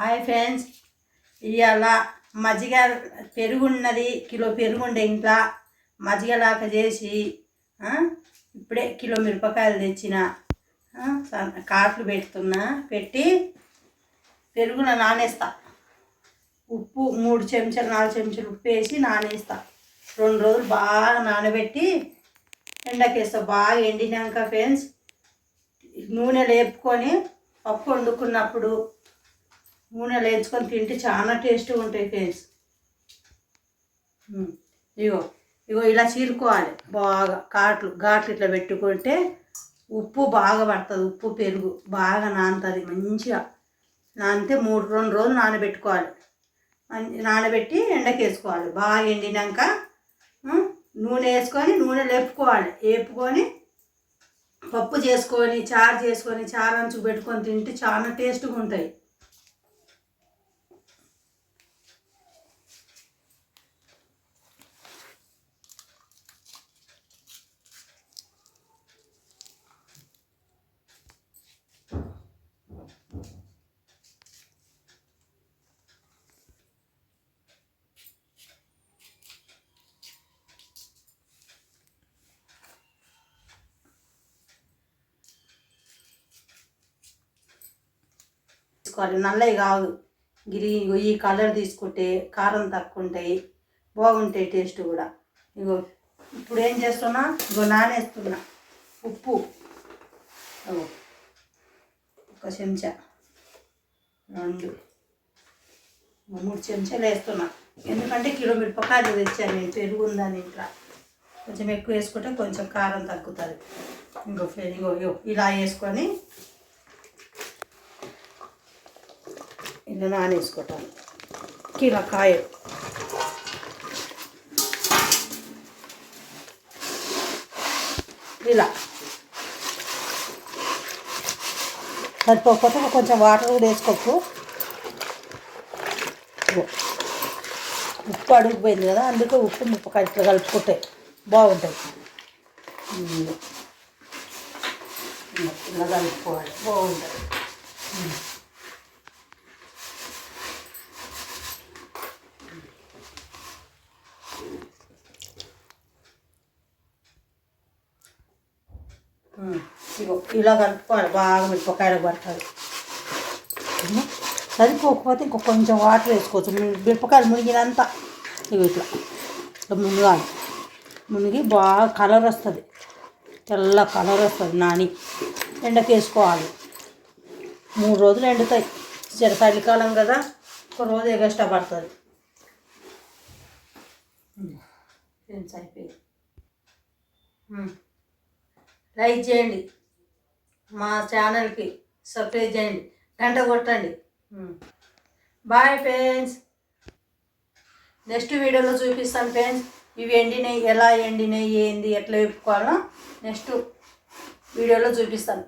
Hi friends. ఇవాళ మజ్జిగ పెరుగు ఉన్నది కిలో పెరుగు ఉండే ఇంట్లో మజ్జిగలాక చేసి ఇప్పుడే కిలో మిరపకాయలు తెచ్చిన కాట్లు పెడుతున్నా పెట్టి పెరుగున నానేస్తా. ఉప్పు మూడు చెంచాలు నాలుగు చెంచాలు ఉప్పు వేసి నానేస్తా. రెండు రోజులు బాగా నానబెట్టి ఎండకేస్తా. బాగా ఎండినాక ఫ్రెండ్స్ నూనె లేపుకొని పప్పు వండుకున్నప్పుడు నూనెలో వేయించుకొని తింటే చాలా టేస్ట్గా ఉంటాయి ఫ్రెండ్స్. ఇగో ఇగో ఇలా చీరుకోవాలి బాగా. కాట్లు ఘాట్లు ఇట్లా పెట్టుకుంటే ఉప్పు బాగా పడుతుంది ఉప్పు పెరుగు బాగా నానుతుంది మంచిగా. నానితే మూడు రెండు రోజులు నానబెట్టుకోవాలి. నానబెట్టి ఎండకేసుకోవాలి. బాగా ఎండినాక నూనె వేసుకొని నూనె లేపుకోవాలి. వేపుకొని పప్పు చేసుకొని చారు చేసుకొని చారు అంచు పెట్టుకొని తింటే చాలా టేస్ట్గా ఉంటాయి. తీసుకోవాలి. నల్లవి కాదు గిరి ఇగో ఈ కలర్ తీసుకుంటే కారం తక్కువ ఉంటాయి బాగుంటాయి టేస్ట్ కూడా. ఇగో ఇప్పుడు ఏం చేస్తున్నా? ఇగో నానేస్తున్నా. ఉప్పు. ఒక చెంచా. రెండు. మూడు చెంచాలు వేస్తున్నా. ఎందుకంటే కిలో మిరపకాయలు తెచ్చాను నేను. పెరుగు ఉందని ఇంట్లో? కొంచెం ఎక్కువ వేసుకుంటే కొంచెం కారం తగ్గుతుంది. ఇంకో ఇగో ఇగో ఇలా వేసుకొని ఇట్లా నానేసుకుంటాను. కిలో ఇలా. సరిపోకపోతే కొంచెం వాటర్ కూడా వేసుకోకు. ఉప్పు అడుగుపోయింది కదా అందుకే ఉప్పు ముప్పు ఇట్లా కలుపుకుంటే బాగుంటుంది ఇలా కలుపుకోవాలి. బాగుంటుంది ఇగో ఇలా కలుపుకోవాలి. బాగా మిరపకాయలు పడుతుంది. సరిపోకపోతే ఇంకొక కొంచెం వాటర్ వేసుకోవచ్చు. మిరపకాయలు మునిగినంత ఇవి ఇట్లా ఇట్లా మునగాలి. మునిగి బాగా కలర్ వస్తుంది. తెల్ల కలర్ వస్తుంది నాని. ఎండకు వేసుకోవాలి. మూడు రోజులు ఎండుతాయి. జర చలికాలం కదా ఒక రోజు ఎగస్ట్రా పడుతుంది. అయిపోయింది లైక్ చేయండి. మా ఛానల్కి సబ్స్క్రైబ్ చేయండి. గంట కొట్టండి. Bye friends. నెక్స్ట్ వీడియోలో చూపిస్తాను ఫ్రెండ్స్ ఇవి ఎండినాయి ఎలా ఎండినాయి ఏంది ఎట్లా వేపుకోవాలో నెక్స్ట్ వీడియోలో చూపిస్తాను.